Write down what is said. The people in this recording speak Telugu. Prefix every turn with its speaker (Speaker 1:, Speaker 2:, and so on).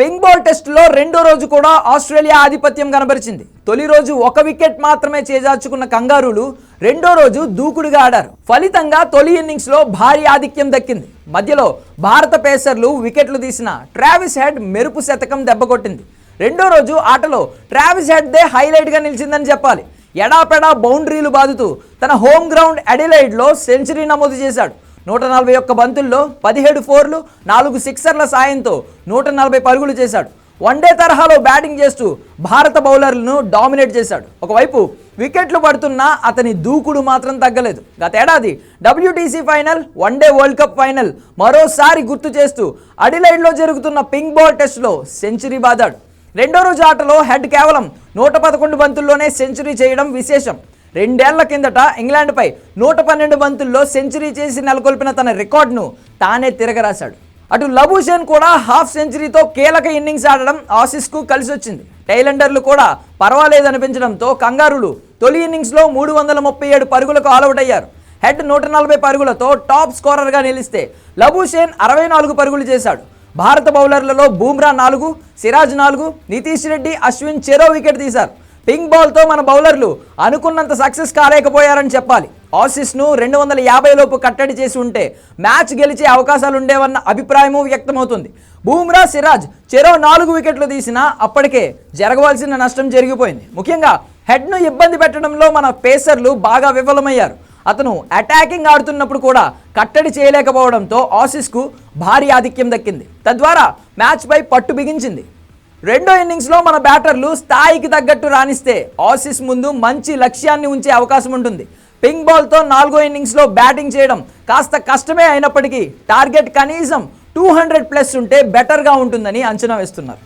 Speaker 1: పింక్ బాల్ టెస్టులో రెండో రోజు కూడా ఆస్ట్రేలియా ఆధిపత్యం కనబరిచింది. తొలి రోజు ఒక వికెట్ మాత్రమే చేజార్చుకున్న కంగారులు రెండో రోజు దూకుడుగా ఆడారు. ఫలితంగా తొలి ఇన్నింగ్స్లో భారీ ఆధిక్యం దక్కింది. మధ్యలో భారత పేసర్లు వికెట్లు తీసిన ట్రావిస్ హెడ్ మెరుపు శతకం దెబ్బకొట్టింది రెండో రోజు ఆటలో ట్రావిస్ హెడ్ దే నిలిచిందని చెప్పాలి. ఎడాపెడా బౌండరీలు బాదుతూ తన హోమ్ గ్రౌండ్ అడిలైడ్లో సెంచరీ నమోదు చేశాడు. నూట నలభై ఒక్క బంతుల్లో పదిహేడు ఫోర్లు నాలుగు సిక్సర్ల సాయంతో నూట నలభై పరుగులు చేశాడు. వన్డే తరహాలో బ్యాటింగ్ చేస్తూ భారత బౌలర్లను డామినేట్ చేశాడు. ఒకవైపు వికెట్లు పడుతున్నా అతని దూకుడు మాత్రం తగ్గలేదు. గతేడాది WTC final one day world cup final మరోసారి గుర్తు చేస్తూ అడిలైడ్లో జరుగుతున్న పింక్ బాల్ టెస్ట్లో సెంచరీ బాదాడు. రెండో రోజు ఆటలో హెడ్ కేవలం నూట పదకొండు బంతుల్లోనే సెంచరీ చేయడం విశేషం. రెండేళ్ళ కిందట ఇంగ్లాండ్పై నూట పన్నెండు బంతుల్లో సెంచరీ చేసి నెలకొల్పిన తన రికార్డును తానే తిరగరాశాడు. అటు లబుషేన్ కూడా హాఫ్ సెంచరీతో కీలక ఇన్నింగ్స్ ఆడడం ఆసిస్కు కలిసి వచ్చింది టైలెండర్లు కూడా పర్వాలేదనిపించడంతో కంగారులు తొలి ఇన్నింగ్స్లో మూడు వందల ముప్పై ఏడు పరుగులకు ఆలౌట్ అయ్యారు హెడ్ నూట నలభై పరుగులతో టాప్ స్కోరర్గా నిలిస్తే లబుషేన్ అరవై నాలుగు పరుగులు చేశాడు. భారత బౌలర్లలో బూమ్రా నాలుగు సిరాజ్ నాలుగు నితీష్ రెడ్డి అశ్విన్ చెరో వికెట్ తీశారు. పింక్ బాల్తో మన బౌలర్లు అనుకున్నంత సక్సెస్ కాలేకపోయారని చెప్పాలి. ఆసిస్ను రెండు వందల యాభై లోపు కట్టడి చేసి ఉంటే మ్యాచ్ గెలిచే అవకాశాలు ఉండేవన్న అభిప్రాయము వ్యక్తమవుతుంది. బూమ్రా సిరాజ్ చెరో నాలుగు వికెట్లు తీసినా అప్పటికే జరగవలసిన నష్టం జరిగిపోయింది. ముఖ్యంగా హెడ్ను ఇబ్బంది పెట్టడంలో మన పేసర్లు బాగా విఫలమయ్యారు. అతను అటాకింగ్ ఆడుతున్నప్పుడు కూడా కట్టడి చేయలేకపోవడంతో ఆసీస్కు భారీ ఆధిక్యం దక్కింది. తద్వారా మ్యాచ్పై పట్టు బిగించింది. రెండో ఇన్నింగ్స్లో మన బ్యాటర్లు స్థాయికి తగ్గట్టు రాణిస్తే ఆసీస్ ముందు మంచి లక్ష్యాన్ని ఉంచే అవకాశం ఉంటుంది. పింక్ బాల్తో నాలుగో ఇన్నింగ్స్లో బ్యాటింగ్ చేయడం కాస్త కష్టమే అయినప్పటికీ టార్గెట్ కనీసం టూ హండ్రెడ్ ప్లస్ ఉంటే బెటర్గా ఉంటుందని అంచనా వేస్తున్నారు.